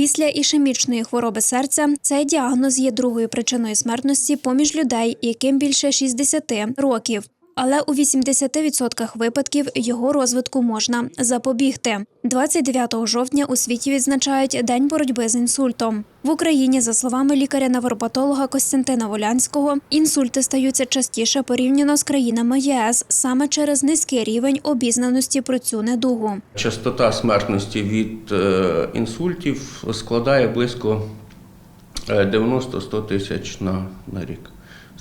Після ішемічної хвороби серця цей діагноз є другою причиною смертності поміж людей, яким більше 60 років. Але у 80% випадків його розвитку можна запобігти. 29 жовтня у світі відзначають День боротьби з інсультом. В Україні, за словами лікаря-невропатолога Костянтина Волянського, інсульти стаються частіше порівняно з країнами ЄС саме через низький рівень обізнаності про цю недугу. Частота смертності від е, інсультів складає близько е, 90-100 тисяч на, на рік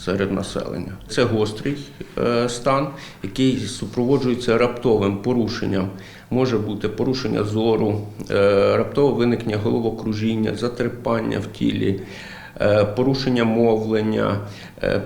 серед населення. Це гострий е, стан, який супроводжується раптовим порушенням. Може бути порушення зору, е, раптове виникнення головокружіння, затрипання в тілі. е, Порушення мовлення,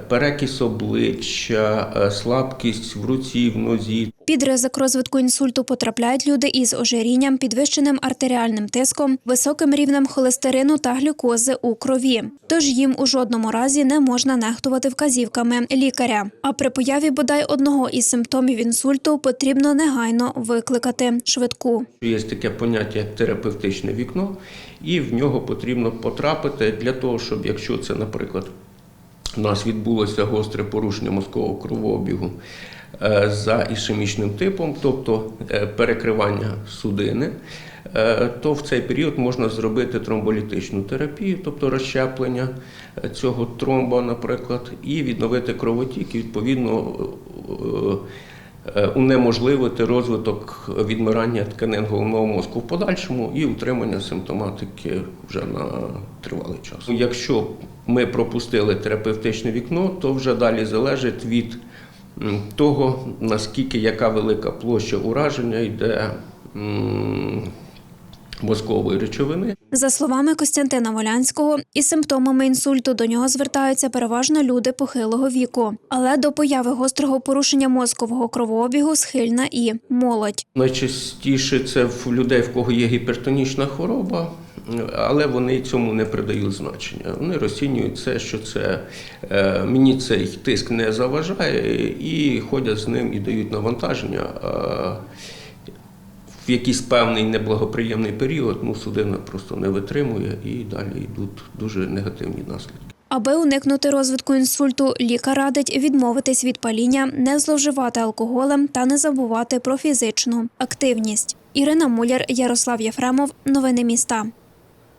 перекіс обличчя, слабкість в руці, в нозі, Під ризик розвитку інсульту потрапляють люди із ожирінням, підвищеним артеріальним тиском, високим рівнем холестерину та глюкози у крові. Тож їм у жодному разі не можна нехтувати вказівками лікаря. А при появі бодай одного із симптомів інсульту потрібно негайно викликати швидку. Є таке поняття терапевтичне вікно, і в нього потрібно потрапити для того, щоб якщо це, наприклад, у нас відбулося гостре порушення мозкового кровообігу е, за ішемічним типом, тобто е, перекривання судини, е, то в цей період можна зробити тромболітичну терапію, тобто розщеплення цього тромба, наприклад, і відновити кровотік, і відповідно унеможливити розвиток відмирання тканин головного мозку в подальшому і утримання симптоматики вже на тривалий час. Якщо ми пропустили терапевтичне вікно, то вже далі залежить від того, наскільки яка велика площа ураження йде мозкової речовини. За словами Костянтина Волянського, із симптомами інсульту до нього звертаються переважно люди похилого віку, але до появи гострого порушення мозкового кровообігу схильна і молодь. Найчастіше це в людей, в кого є гіпертонічна хвороба, але вони цьому не придають значення. Вони розцінюють це, що це е, мені цей тиск не заважає, і ходять з ним і дають навантаження. В якийсь певний неблагоприємний період ну, судина просто не витримує і далі йдуть дуже негативні наслідки. Аби уникнути розвитку інсульту, лікар радить відмовитись від паління, не зловживати алкоголем та не забувати про фізичну активність. Ірина Муляр, Ярослав Єфремов. Новини міста.